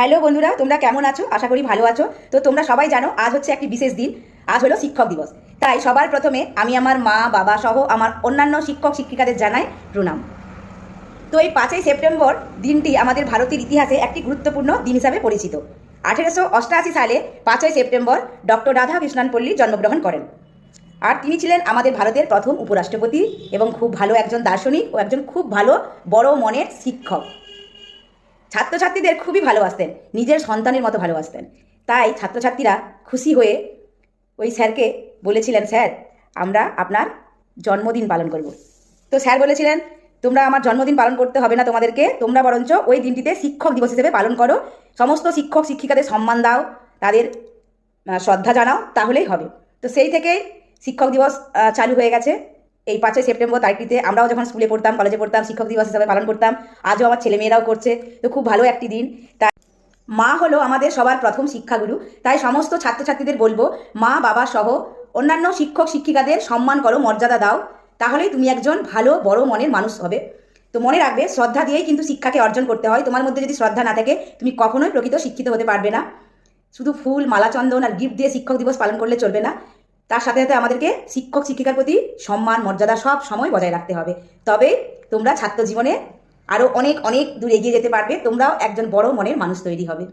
Hello বন্ধুরা, তোমরা কেমন আছো? আশা করি ভালো আছো। তো তোমরা সবাই জানো, আজ হচ্ছে একটি বিশেষ দিন। আজ হলো শিক্ষক দিবস। তাই সবার প্রথমে আমি আমার মা, বাবা সহ আমার অন্যান্য শিক্ষক, শিক্ষিকাদের জানাই প্রণাম। তো এই পাঁচই সেপ্টেম্বর দিনটি আমাদের ভারতের ইতিহাসে একটি গুরুত্বপূর্ণ দিন হিসাবে পরিচিত। আঠেরোশো অষ্টআশি সালে পাঁচই সেপ্টেম্বর ডক্টর রাধাকৃষ্ণন পল্লী জন্মগ্রহণ করেন। আর তিনি ছিলেন আমাদের ভারতের প্রথম উপরাষ্ট্রপতি এবং খুব ভালো একজন দার্শনিক ও একজন খুব ভালো বড় মনের শিক্ষক। ছাত্রছাত্রীদের খুবই ভালোবাসতেন, নিজের সন্তানের মতো ভালোবাসতেন। তাই ছাত্রছাত্রীরা খুশি হয়ে ওই স্যারকে বলেছিলেন, স্যার, আমরা আপনার জন্মদিন পালন করব। তো স্যার বলেছিলেন, তোমরা আমার জন্মদিন পালন করতে হবে না তোমাদেরকে, তোমরা বরঞ্চ ওই দিনটিতে শিক্ষক দিবস হিসেবে পালন করো। সমস্ত শিক্ষক, শিক্ষিকাদের সম্মান দাও, তাদের শ্রদ্ধা জানাও, তাহলেই হবে। তো সেই থেকেই শিক্ষক দিবস চালু হয়ে গেছে। এই পাঁচই সেপ্টেম্বর তারিখটিতে আমরাও যখন স্কুলে পড়তাম কলেজে পড়তাম, শিক্ষক দিবস হিসাবে পালন করতাম, আজও আমার ছেলেমেয়েরাও করছে। তো খুব ভালো একটি দিন। তাই মা হলো আমাদের সবার প্রথম শিক্ষাগুরু। তাই সমস্ত ছাত্রছাত্রীদের বলব, মা, বাবা সহ অন্যান্য শিক্ষক, শিক্ষিকাদের সম্মান করো, মর্যাদা দাও। তাহলেই তুমি একজন ভালো, বড় মনের মানুষ হবে। তো মনে রাখবে, শ্রদ্ধা দিয়েই কিন্তু শিক্ষাকে অর্জন করতে হয়। তোমার মধ্যে যদি শ্রদ্ধা না থাকে, তুমি কখনোই প্রকৃত শিক্ষিত হতে পারবে না। শুধু ফুল মালাচন্দন আর গিফট দিয়ে শিক্ষক দিবস পালন করলে চলবে না। তার সাথে সাথে আমাদেরকে শিক্ষক, শিক্ষিকার প্রতি সম্মান, মর্যাদা সব সময় বজায় রাখতে হবে। তবে তোমরা ছাত্র জীবনে আরও অনেক অনেক দূর এগিয়ে যেতে পারবে। তোমরাও একজন বড় মনের মানুষ তৈরি হবে।